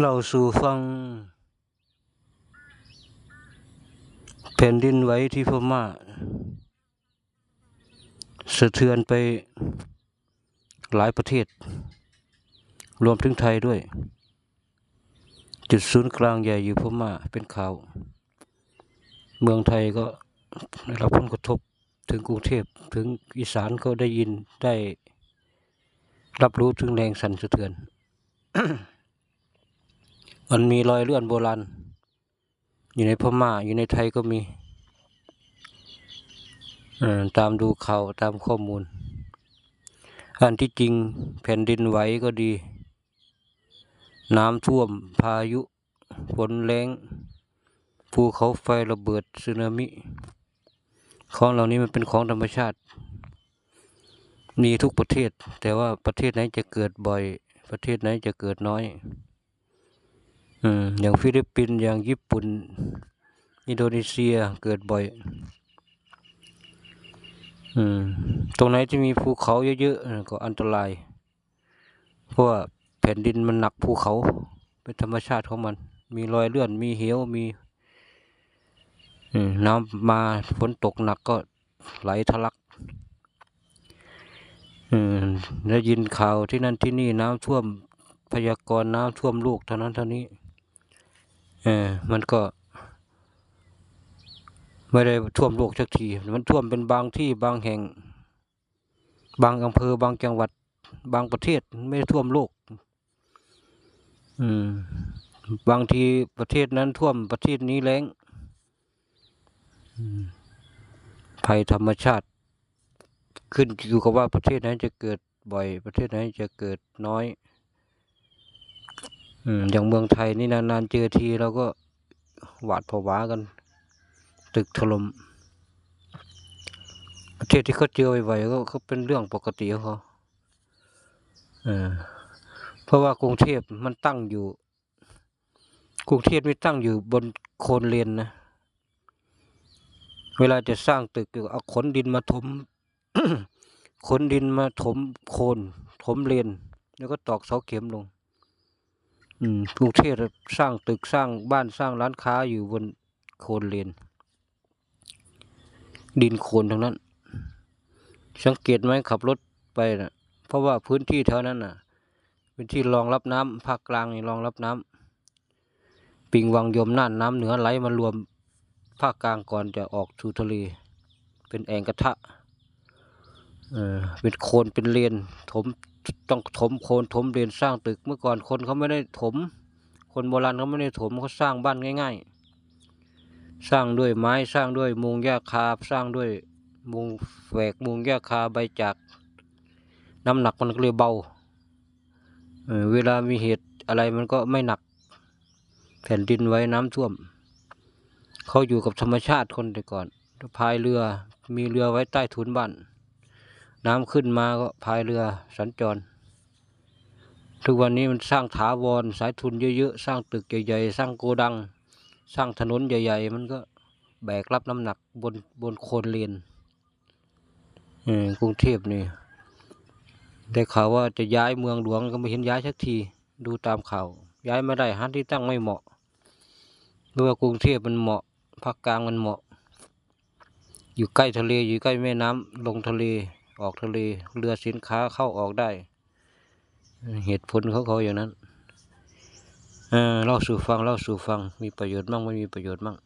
เราสู่ฟังแผ่นดินไหวที่พม่าสะเทือนไปหลายประเทศ รวมถึงไทยด้วย จุดศูนย์กลางใหญ่อยู่พม่าเป็นข่าว เมืองไทยก็ได้รับผลกระทบถึงกรุงเทพถึงอีสานก็ได้ยินได้รับรู้ถึงแรงสั่นสะเทือน มันมีรอยเลื่อนโบราณ อยู่ในพม่า อยู่ในไทยก็มี ตามดูข่าวตามข้อมูล อันที่จริงแผ่นดินไหวก็ดี น้ำท่วมพายุฝนแรงภูเขาไฟระเบิดสึนามิ ของเหล่านี้มันเป็นของธรรมชาติ มีทุกประเทศ แต่ว่าประเทศไหนจะเกิดบ่อย ประเทศไหนจะเกิดน้อย อืมอย่างฟิลิปปินส์อย่างญี่ปุ่น อินโดนีเซียเกิดบ่อยอืมตรงไหนที่มีภูเขาเยอะๆก็อันตราย เพราะว่าแผ่นดินมันหนักภูเขาเป็นธรรมชาติของมัน มีรอยเลื่อนมีเหวมีอืมน้ำมาฝนตกหนักก็ไหลทะลักอืมได้ยินข่าวที่นั่นที่นี่น้ำท่วมพยากรณ์น้ำท่วมลูกเท่านั้นเท่านี้ เออมันก็ ไม่ได้ท่วมโลกสักที มันท่วมเป็นบางที่บางแห่ง บางอำเภอบางจังหวัด บางประเทศไม่ได้ท่วมโลก อืม บางทีประเทศนั้นท่วมประเทศนี้แล้งอืมภัยธรรมชาติ ขึ้นอยู่กับว่าประเทศไหนจะเกิดบ่อย ประเทศไหนจะเกิดน้อย อย่างเมืองไทยนี่นานๆเจอทีเราก็หวาดผวากัน ตึกถล่มประเทศที่เขาเจอบ่อยๆก็เขาเป็นเรื่องปกติของเขาเพราะว่ากรุงเทพมันตั้งอยู่ กรุงเทพไม่ตั้งอยู่บนโคนเลนนะ เวลาจะสร้างตึกก็เอาขนดินมาถมขนดินมาถมโคน ถมเลน แล้วก็ตอกเสาเข็มลง กรุงเทพสร้างตึกสร้างบ้านสร้างร้านค้าอยู่บนโคนเลน ดินโคลนทั้งนั้น สังเกตไหมขับรถไปนะเพราะว่าพื้นที่แถวนั้นน่ะ เป็นที่รองรับน้ำภาคกลางนี่รองรับน้ำปิงวังยมน่านน้ำเหนือไหลมารวมภาคกลางก่อนจะออกสู่ทะเลเป็นแอ่งกระทะ เออเป็นโคลนเป็นเลนถมต้องถมโคลนถมเลนสร้างตึกเมื่อก่อนคนเขาไม่ได้ถม คนโบราณเขาไม่ได้ถมเขาสร้างบ้านง่าย ๆ สร้างด้วยไม้สร้างด้วยมุงหญ้าคาสร้างด้วยมุงแฝกมุงหญ้าคาใบจากน้ำหนักมันก็เลยเบาเออเวลามีเหตุอะไรมันก็ไม่หนัก แผ่นดินไว้น้ำท่วม เขาอยู่กับธรรมชาติคนแต่ก่อนพายเรือมีเรือไว้ใต้ถุนบ้าน น้ำขึ้นมาก็พายเรือสัญจร ทุกวันนี้มันสร้างถาวรสายทุนเยอะๆ สร้างตึกใหญ่ๆ สร้างโกดัง สร้างถนนใหญ่ ๆ มันก็แบกรับน้ำหนักบนบนโคนเลนเออกรุงเทพนี่ได้ข่าวว่าจะย้ายเมืองหลวงก็ไม่เห็นย้ายสักทีดูตามข่าว ย้ายไม่ได้หาที่ตั้งไม่เหมาะหรือว่ากรุงเทพมันเหมาะภาคกลางมันเหมาะ อยู่ใกล้ทะเลอยู่ใกล้แม่น้ำลงทะเล ออกทะเลเรือสินค้าเข้าออกได้ เหตุผลเขาเขาอย่างนั้นเล่าสู่ฟังเล่าสู่ฟังมีประโยชน์มั่งไม่มีประโยชน์มั่ง